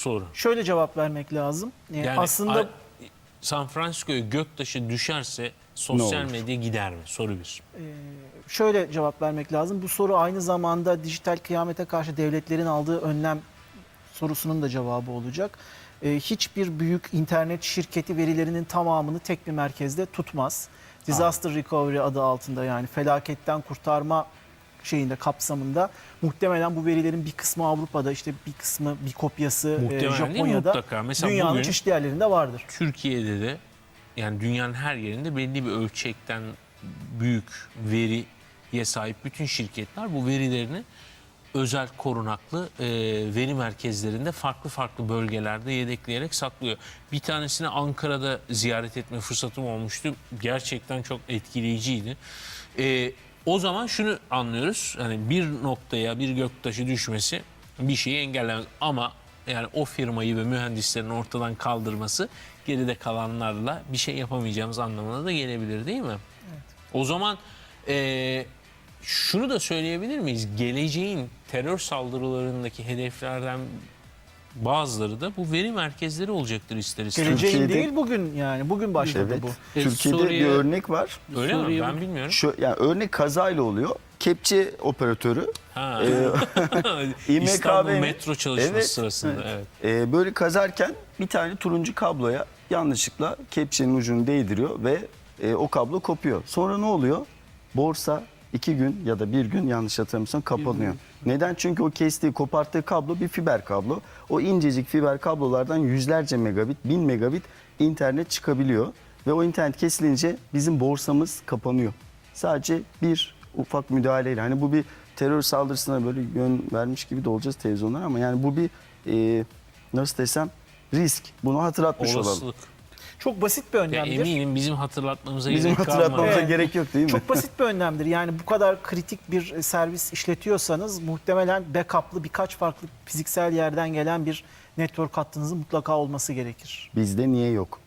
soru. Şöyle cevap vermek lazım. Ee, Yani aslında San Francisco'ya göktaşı düşerse sosyal medya gider mi? Soru bir. şöyle cevap vermek lazım. Bu soru aynı zamanda dijital kıyamete karşı devletlerin aldığı önlem sorusunun da cevabı olacak. Ee, hiçbir büyük internet şirketi verilerinin tamamını tek bir merkezde tutmaz. Disaster Recovery adı altında yani felaketten kurtarma şeyinde kapsamında muhtemelen bu verilerin bir kısmı Avrupa'da işte bir kısmı bir kopyası e, Muhtemelen Japonya'da mutlaka. Mesela dünyanın çeşitli yerlerinde vardır. Türkiye'de de yani dünyanın her yerinde belli bir ölçekten büyük veriye sahip bütün şirketler bu verilerini özel korunaklı e, veri merkezlerinde farklı farklı bölgelerde yedekleyerek saklıyor. Bir tanesini Ankara'da ziyaret etme fırsatım olmuştu. Gerçekten çok etkileyiciydi. E, o zaman şunu anlıyoruz. Hani bir noktaya bir göktaşı düşmesi bir şeyi engellemez. Ama yani o firmayı ve mühendislerin ortadan kaldırması geride kalanlarla bir şey yapamayacağımız anlamına da gelebilir değil mi? O zaman eee, şunu da söyleyebilir miyiz? Geleceğin terör saldırılarındaki hedeflerden bazıları da bu veri merkezleri olacaktır ister istemez. Geleceğin Türkiye'de- değil bugün yani bugün başladı Evet. bu. E, Türkiye'de Suriye- bir örnek var. Öyle mi? Suriye- Ben bilmiyorum. Şu yani örnek kazayla oluyor. Kepçe operatörü Ha. Ee, İstanbul İMKB metro çalışması Evet, sırasında. Evet. e, böyle kazarken bir tane turuncu kabloya yanlışlıkla kepçenin ucunu değdiriyor ve e, o kablo kopuyor. Sonra ne oluyor? Borsa iki gün ya da bir gün yanlış hatırlamıyorsam kapanıyor. Neden? Çünkü o kestiği, koparttığı kablo bir fiber kablo. O incecik fiber kablolardan yüzlerce megabit, bin megabit internet çıkabiliyor. Ve o internet kesilince bizim borsamız kapanıyor. Sadece bir ufak müdahaleyle. Hani bu bir terör saldırısına böyle yön vermiş gibi de olacağız televizyonlar ama yani bu bir e, nasıl desem risk. Bunu hatırlatmış olalım. Çok basit bir Ya önlemdir. eminim bizim hatırlatmamıza Bizim gerek hatırlatmamıza kalmadı. Gerek yok değil mi? Çok basit bir önlemdir. Yani bu kadar kritik bir e, servis işletiyorsanız muhtemelen backup'lı birkaç farklı fiziksel yerden gelen bir network hattınızın mutlaka olması gerekir. Bizde niye yok?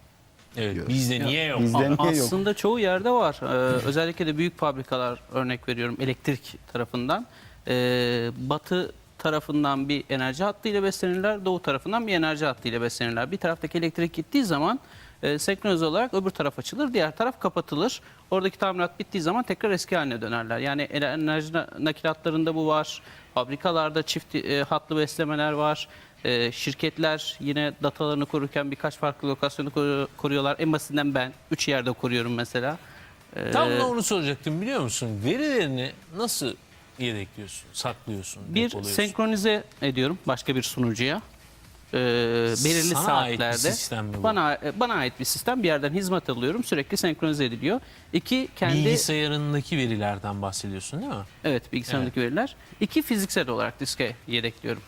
Evet, bizde niye yok? Bizde niye yok? Aslında çoğu yerde var. Ee, özellikle de büyük fabrikalar örnek veriyorum elektrik tarafından. Ee, batı tarafından bir enerji hattıyla beslenirler, doğu tarafından bir enerji hattıyla beslenirler. Bir taraftaki elektrik gittiği zaman e, senkronize olarak öbür taraf açılır, diğer taraf kapatılır. Oradaki tamirat bittiği zaman tekrar eski haline dönerler. Yani enerji na- nakilatlarında bu var. Fabrikalarda çift e, hatlı beslemeler var. E, şirketler yine datalarını korurken birkaç farklı lokasyonu koru- koruyorlar. En basitinden ben 3 yerde koruyorum mesela. E, Tam da onu soracaktım biliyor musun? Verilerini nasıl yedekliyorsun, saklıyorsun, bir senkronize ediyorum başka bir sunucuya. E, belirli Sana ait bir saatlerde sistem mi bu? bana e, bana ait bir sistem bir yerden hizmet alıyorum sürekli senkronize ediliyor. İki kendi Bilgisayarındaki verilerden bahsediyorsun değil mi? evet bilgisayarımdaki veriler. İki fiziksel olarak diske yedekliyorum.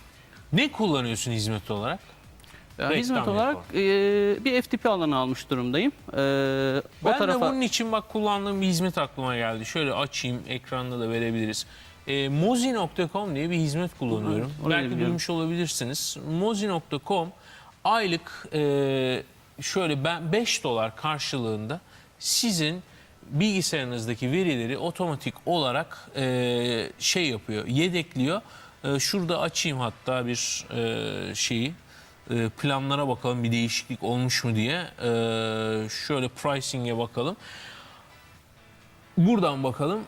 Ne kullanıyorsun hizmet olarak? Ya, Reklam hizmet olarak e, bir FTP alanı almış durumdayım. E, o Ben tarafa de bunun için bak kullandığım bir hizmet aklıma geldi. Şöyle açayım, ekranda da verebiliriz. E, Mozi.com diye bir hizmet kullanıyorum. Hı, Belki biliyorum. duymuş olabilirsiniz. Mozi.com aylık e, şöyle ben 5 dolar karşılığında sizin bilgisayarınızdaki verileri otomatik olarak e, şey yapıyor, yedekliyor. E, şurada açayım hatta bir e, şeyi e, planlara bakalım bir değişiklik olmuş mu diye. E, şöyle pricing'e bakalım. Buradan bakalım.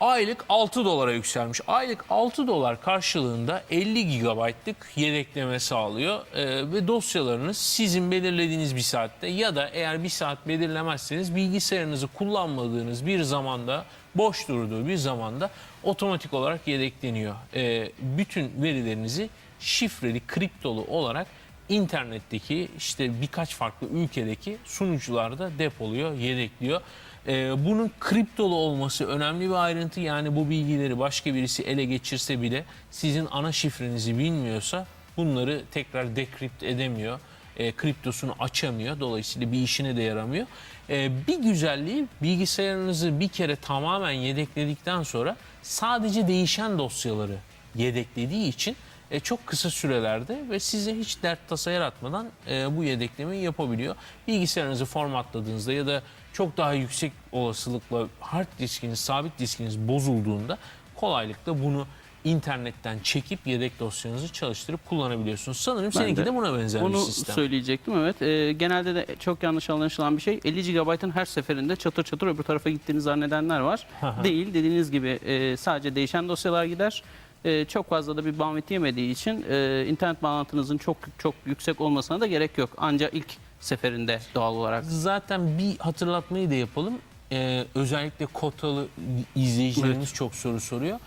Aylık 6 dolara yükselmiş. Aylık 6 dolar karşılığında 50 gigabaytlık yedekleme sağlıyor. Ee, ve dosyalarınız sizin belirlediğiniz bir saatte ya da eğer bir saat belirlemezseniz bilgisayarınızı kullanmadığınız bir zamanda boş durduğu bir zamanda otomatik olarak yedekleniyor. Ee, bütün verilerinizi şifreli, kriptolu olarak internetteki işte birkaç farklı ülkedeki sunucularda depoluyor, yedekliyor. Ee, bunun kriptolu olması önemli bir ayrıntı. Yani bu bilgileri başka birisi ele geçirse bile sizin ana şifrenizi bilmiyorsa bunları tekrar dekript edemiyor. E, kriptosunu açamıyor. Dolayısıyla bir işine de yaramıyor. E, bir güzelliği bilgisayarınızı bir kere tamamen yedekledikten sonra sadece değişen dosyaları yedeklediği için e, çok kısa sürelerde ve size hiç dert tasa yaratmadan e, bu yedeklemeyi yapabiliyor. Bilgisayarınızı formatladığınızda ya da çok daha yüksek olasılıkla hard diskiniz, sabit diskiniz bozulduğunda kolaylıkla bunu internetten çekip yedek dosyanızı çalıştırıp kullanabiliyorsunuz. Sanırım seninki de, de buna benzer Onu bir sistem. söyleyecektim evet. Ee, genelde de çok yanlış anlaşılan bir şey. 50 GB'ın her seferinde çatır çatır öbür tarafa gittiğini zannedenler var. Değil. Dediğiniz gibi e, sadece değişen dosyalar gider. E, çok fazla da bir bandwidth yemediği için e, internet bağlantınızın çok çok yüksek olmasına da gerek yok. Ancak ilk seferinde doğal olarak. Zaten bir hatırlatmayı da yapalım. Ee, özellikle kotalı izleyicilerimiz çok soru soruyor.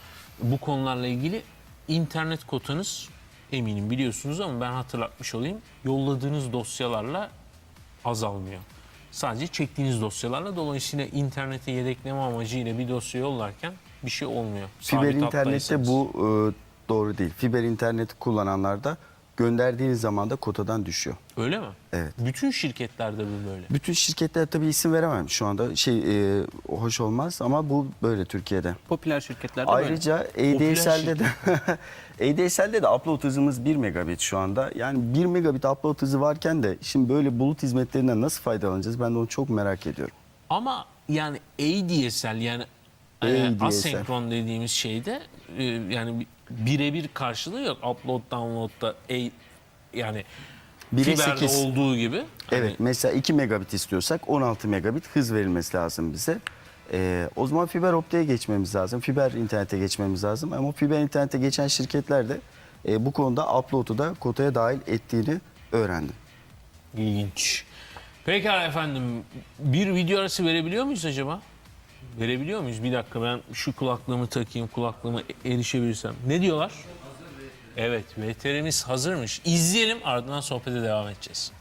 Bu konularla ilgili internet kotanız eminim biliyorsunuz ama ben hatırlatmış olayım. Yolladığınız dosyalarla azalmıyor. Sadece çektiğiniz dosyalarla dolayısıyla internete yedekleme amacıyla bir dosya yollarken bir şey olmuyor. Fiber Sabit internette bu e, doğru değil. Fiber interneti kullananlarda gönderdiğiniz zaman da kotadan düşüyor. Öyle mi? Evet. Bütün şirketlerde bu böyle. Bütün şirketler tabii isim veremem şu anda. Şey e, hoş olmaz ama bu böyle Türkiye'de. Popüler şirketlerde böyle. Ayrıca Popüler ADSL'de de ADSL'de de upload hızımız 1 megabit şu anda. Yani 1 megabit upload hızı varken de şimdi böyle bulut hizmetlerinden nasıl faydalanacağız? Ben de onu çok merak ediyorum. Ama yani ADSL yani e, ADSL. asenkron dediğimiz şeyde e, yani bir- birebir karşılığı yok. Upload download'da A, yani fiberde sekiz. olduğu gibi. Hani Evet mesela 2 megabit istiyorsak 16 megabit hız verilmesi lazım bize. Ee, o zaman fiber optiğe geçmemiz lazım. Fiber internete geçmemiz lazım. Ama fiber internete geçen şirketler de e, bu konuda upload'u da kotaya dahil ettiğini öğrendim. İlginç. Pekala efendim. Bir video arası verebiliyor muyuz acaba? Verebiliyor muyuz? Bir dakika ben şu kulaklığımı takayım, kulaklığımı erişebilirsem. Ne diyorlar? Evet, VTR'miz hazırmış. İzleyelim ardından sohbete devam edeceğiz.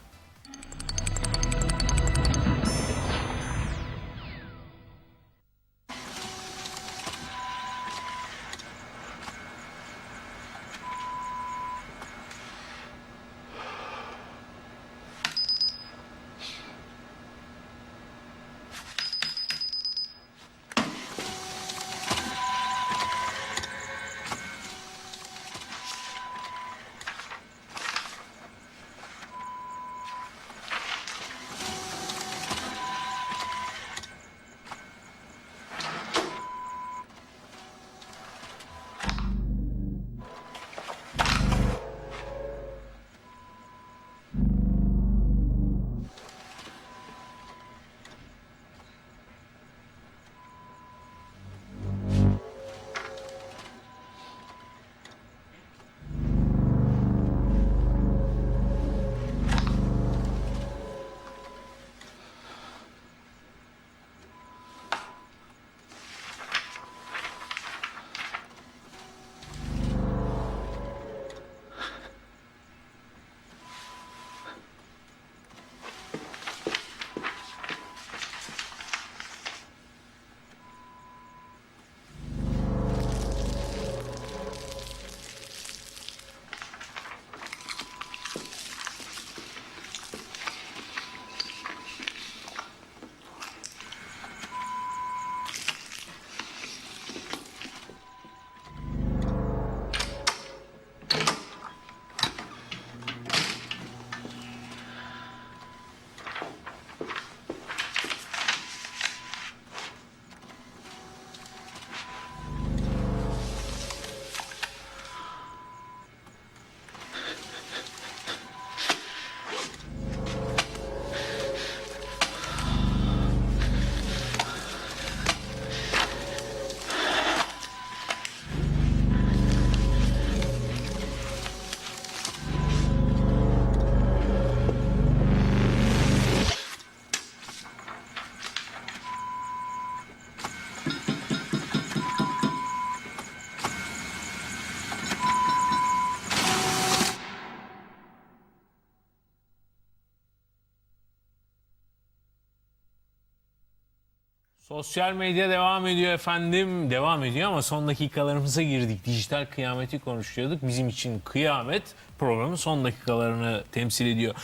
Sosyal medya devam ediyor efendim. Devam ediyor ama son dakikalarımıza girdik. Dijital kıyameti konuşuyorduk. Bizim için kıyamet programın son dakikalarını temsil ediyor.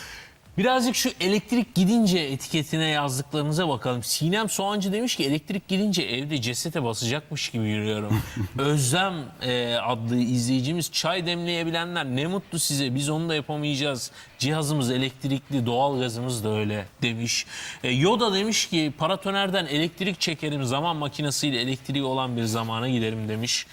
Birazcık şu elektrik gidince etiketine yazdıklarınıza bakalım. Sinem Soğancı demiş ki elektrik gidince evde cesete basacakmış gibi yürüyorum. Özlem e, adlı izleyicimiz çay demleyebilenler ne mutlu size biz onu da yapamayacağız. Cihazımız elektrikli doğal gazımız da öyle demiş. E, Yoda demiş ki paratonerden elektrik çekerim zaman makinesiyle elektriği olan bir zamana giderim demiş.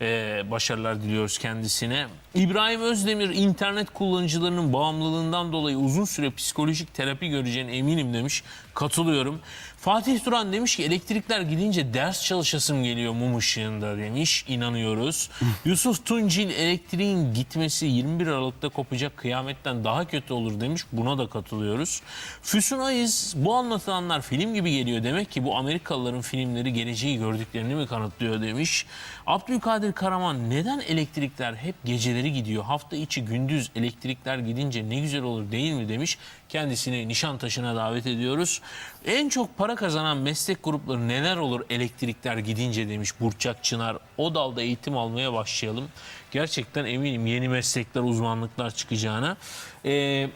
Ee, başarılar diliyoruz kendisine. İbrahim Özdemir internet kullanıcılarının bağımlılığından dolayı uzun süre psikolojik terapi göreceğine eminim demiş. Katılıyorum. Fatih Duran demiş ki elektrikler gidince ders çalışasım geliyor mum ışığında demiş. İnanıyoruz. Yusuf Tuncil elektriğin gitmesi 21 Aralık'ta kopacak kıyametten daha kötü olur demiş. Buna da katılıyoruz. Füsun Ayız bu anlatılanlar film gibi geliyor. Demek ki bu Amerikalıların filmleri geleceği gördüklerini mi kanıtlıyor demiş. Abdülkadir Karaman neden elektrikler hep geceleri gidiyor? Hafta içi gündüz elektrikler gidince ne güzel olur değil mi demiş. Kendisini Nişantaşı'na davet ediyoruz. En çok para kazanan meslek grupları neler olur elektrikler gidince demiş Burçak Çınar. O dalda eğitim almaya başlayalım. Gerçekten eminim yeni meslekler, uzmanlıklar çıkacağına. Ee,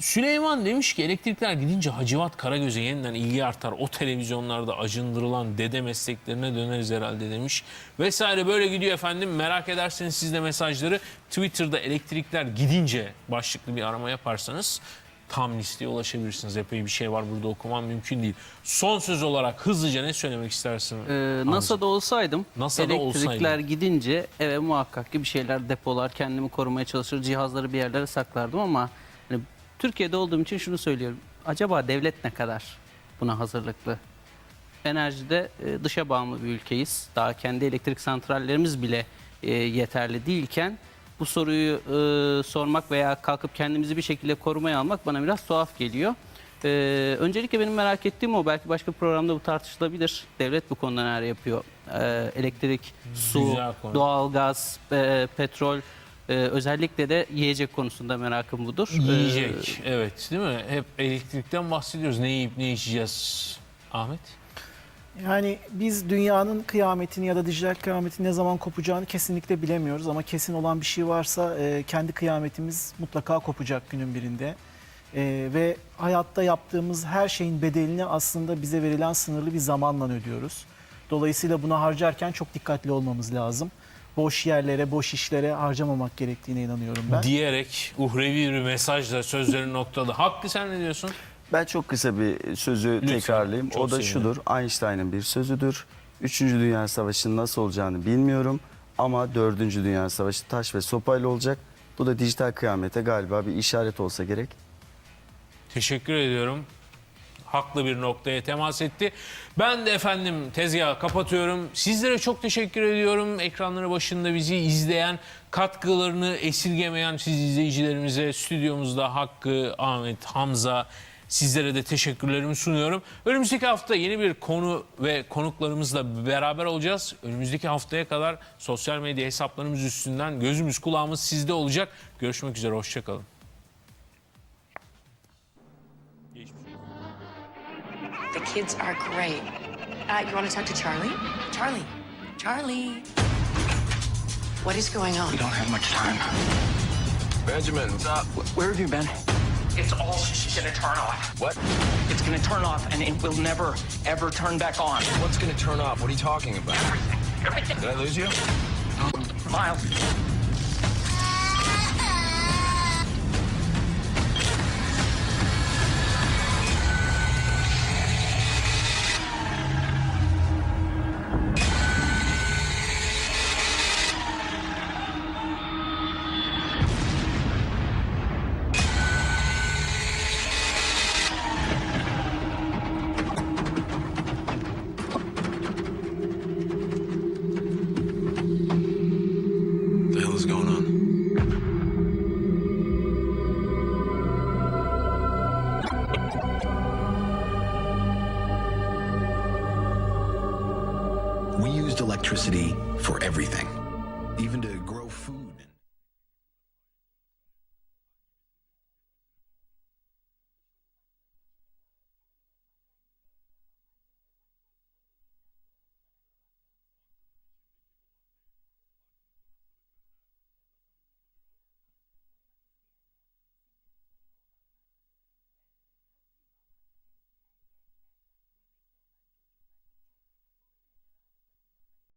Süleyman demiş ki elektrikler gidince Hacivat Karagöz'e yeniden ilgi artar. O televizyonlarda acındırılan dede mesleklerine döneriz herhalde demiş. Vesaire böyle gidiyor efendim. Merak ederseniz siz de mesajları Twitter'da elektrikler gidince başlıklı bir arama yaparsanız tam listeye ulaşabilirsiniz. Epey bir şey var burada okumam mümkün değil. Son söz olarak hızlıca ne söylemek istersin? Ee, NASA'da olsaydım NASA'da elektrikler olsaydın. gidince eve muhakkak ki bir şeyler depolar kendimi korumaya çalışır cihazları bir yerlere saklardım ama Türkiye'de olduğum için şunu söylüyorum. Acaba devlet ne kadar buna hazırlıklı? Enerjide e, dışa bağımlı bir ülkeyiz. Daha kendi elektrik santrallerimiz bile e, yeterli değilken bu soruyu e, sormak veya kalkıp kendimizi bir şekilde korumaya almak bana biraz tuhaf geliyor. E, öncelikle benim merak ettiğim o. Belki başka programda bu tartışılabilir. Devlet bu konuda neler yapıyor? E, elektrik, su, doğalgaz, e, petrol, e, özellikle de yiyecek konusunda merakım budur. E, Yiyecek. Evet değil mi? Hep elektrikten bahsediyoruz. Ne yiyip ne içeceğiz? Ahmet? Yani biz dünyanın kıyametini ya da dijital kıyametin ne zaman kopacağını kesinlikle bilemiyoruz. Ama kesin olan bir şey varsa e, kendi kıyametimiz mutlaka kopacak günün birinde. E, ve hayatta yaptığımız her şeyin bedelini aslında bize verilen sınırlı bir zamanla ödüyoruz. Dolayısıyla buna harcarken çok dikkatli olmamız lazım. Boş yerlere, boş işlere harcamamak gerektiğine inanıyorum ben. Diyerek uhrevi bir mesajla sözlerin noktalı. Hakkı sen ne diyorsun? Ben çok kısa bir sözü tekrarlayayım. çok o da sevinirim. şudur. Einstein'ın bir sözüdür. Üçüncü Dünya Savaşı'nın nasıl olacağını bilmiyorum. Ama Dördüncü Dünya Savaşı taş ve sopayla olacak. Bu da dijital kıyamete galiba bir işaret olsa gerek. Teşekkür ediyorum. Haklı bir noktaya temas etti. Ben de efendim tezgahı kapatıyorum. Sizlere çok teşekkür ediyorum. Ekranları başında bizi izleyen, katkılarını esirgemeyen siz izleyicilerimize, stüdyomuzda Hakkı, Ahmet, Hamza, sizlere de teşekkürlerimi sunuyorum. Önümüzdeki hafta yeni bir konu ve konuklarımızla beraber olacağız. Önümüzdeki haftaya kadar sosyal medya hesaplarımız üstünden gözümüz kulağımız sizde olacak. Görüşmek üzere, hoşçakalın. The kids are great. Uh, you want to talk to Charlie? Charlie. Charlie. What is going on? We don't have much time. Benjamin, what's up? Where have you been? It's all gonna turn off. What? It's gonna turn off and it will never, ever turn back on. What's gonna turn off? What are you talking about? Everything. Did I lose you? Miles.